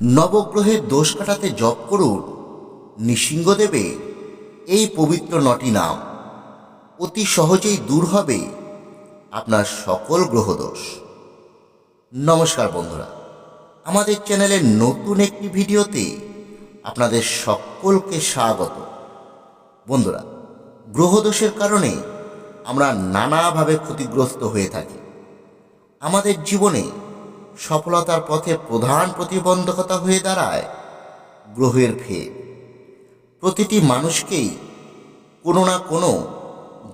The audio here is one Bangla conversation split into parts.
নবগ্রহের দোষ কাটাতে জপ করুন নৃসিংহদেবের এই পবিত্র নটি নাম। অতি সহজেই দূর হবে আপনার সকল গ্রহদোষ। নমস্কার বন্ধুরা, আমাদের চ্যানেলের নতুন একটি ভিডিওতে আপনাদের সকলকে স্বাগত। বন্ধুরা, গ্রহদোষের কারণে আমরা নানাভাবে ক্ষতিগ্রস্ত হয়ে থাকি। আমাদের জীবনে সফলতার পথে প্রধান প্রতিবন্ধকতা হয়ে দাঁড়ায় গ্রহের ফের। প্রতিটি মানুষকেই কোনো না কোনো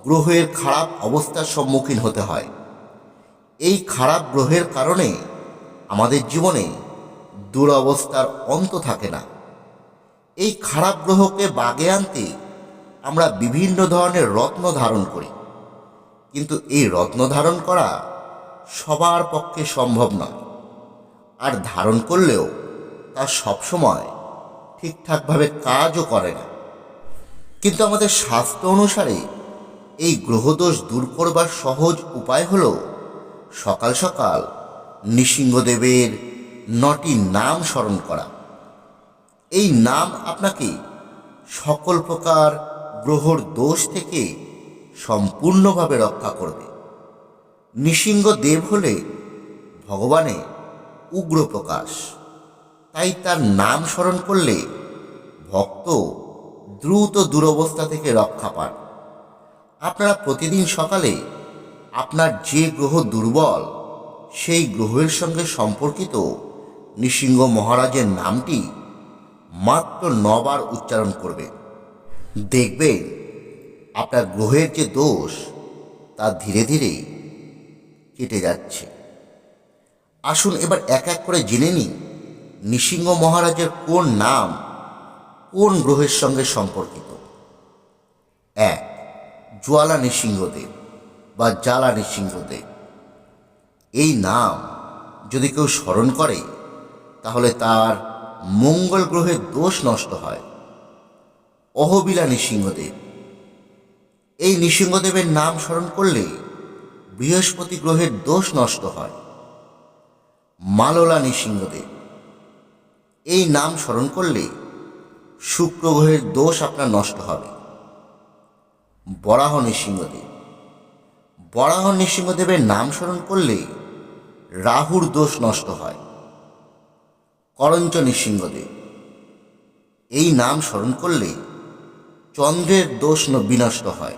গ্রহের খারাপ অবস্থার সম্মুখীন হতে হয়। এই খারাপ গ্রহের কারণে আমাদের জীবনে দুরবস্থার অন্ত থাকে না। এই খারাপ গ্রহকে বাগে আনতে আমরা বিভিন্ন ধরনের রত্ন ধারণ করি। কিন্তু এই রত্ন ধারণ করা সবার পক্ষে সম্ভব নয়। আর ধারণ করলেও তা সবসময় ঠিকঠাকভাবে কাজও করে না। কিন্তু আমাদের শাস্ত্র অনুসারে এই গ্রহদোষ দূর করবার সহজ উপায় হল সকাল সকাল নৃসিংহদেবের নটি নাম স্মরণ করা। এই নাম আপনাকে সকল প্রকার গ্রহর দোষ থেকে সম্পূর্ণভাবে রক্ষা করবে। নৃসিংহ দেব হলে ভগবানের উগ্র প্রকাশ তাই তার নাম স্মরণ করলে ভক্ত দ্রুত দুরবস্থা থেকে রক্ষা পান। আপনারা প্রতিদিন সকালে আপনার যে গ্রহ দুর্বল, সেই গ্রহের সঙ্গে সম্পর্কিত নৃসিংহ মহারাজের নামটি মাত্র নবার উচ্চারণ করবেন। দেখবেন আপনার গ্রহের যে দোষ, তা ধীরে ধীরে কেটে যাচ্ছে। আসুন এবার এক এক করে জেনে নিন নৃসিংহ মহারাজের কোন নাম কোন গ্রহের সঙ্গে সম্পর্কিত? এক, জ্বালা নৃসিংহদেব বা জ্বালা নৃসিংহদেব। এই নাম যদি কেউ স্মরণ করে, তাহলে তার মঙ্গল গ্রহের দোষ নষ্ট হয়। অহবিলা নৃসিংহদেব। এই নৃসিংহদেবের নাম স্মরণ করলে বৃহস্পতি গ্রহের দোষ নষ্ট হয়। মাললা নৃসিংহদেব এই নাম স্মরণ করলে শুক্র গ্রহের দোষ আপনার নষ্ট হবে। বরাহ নৃসিংহদেব বরাহ নৃসিংহদেবের নাম স্মরণ করলে রাহুর দোষ নষ্ট হয়। করঞ্চ নৃসিংহদেব এই নাম স্মরণ করলে চন্দ্রের দোষ বিনষ্ট হয়।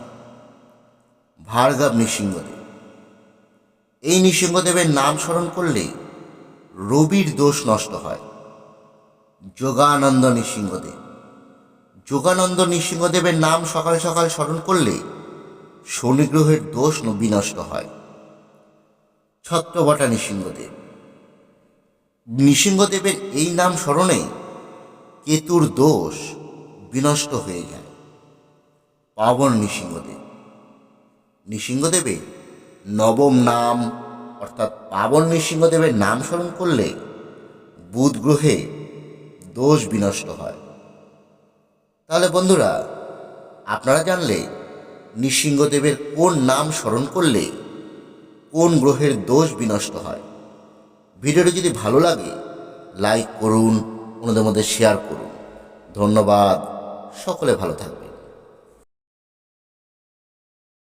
ভার্গব নৃসিংহদেব এই নৃসিংহদেবের নাম স্মরণ করলে রবির দোষ নষ্ট হয়। যোগানন্দ নৃসিংহদেব যোগানন্দ নৃসিংহদেবের নাম সকাল সকাল স্মরণ করলে শনিগ্রহের দোষ বিনষ্ট হয়। ছত্রবটা নৃসিংহদেব নৃসিংহদেবের এই নাম স্মরণে কেতুর দোষ বিনষ্ট হয়ে যায়। পাবন নৃসিংহদেব নৃসিংহদেবের নবম নাম অর্থাৎ পাবন নৃসিংহদেবের নাম স্মরণ করলে বুধ গ্রহে দোষ বিনষ্ট হয়। তাহলে বন্ধুরা, আপনারা জানলে নৃসিংহদেবের কোন নাম স্মরণ করলে কোন গ্রহের দোষ বিনষ্ট হয়। ভিডিওটি যদি ভালো লাগে, লাইক করুন, অন্যদের মধ্যে শেয়ার করুন। ধন্যবাদ, সকলে ভালো থাকবে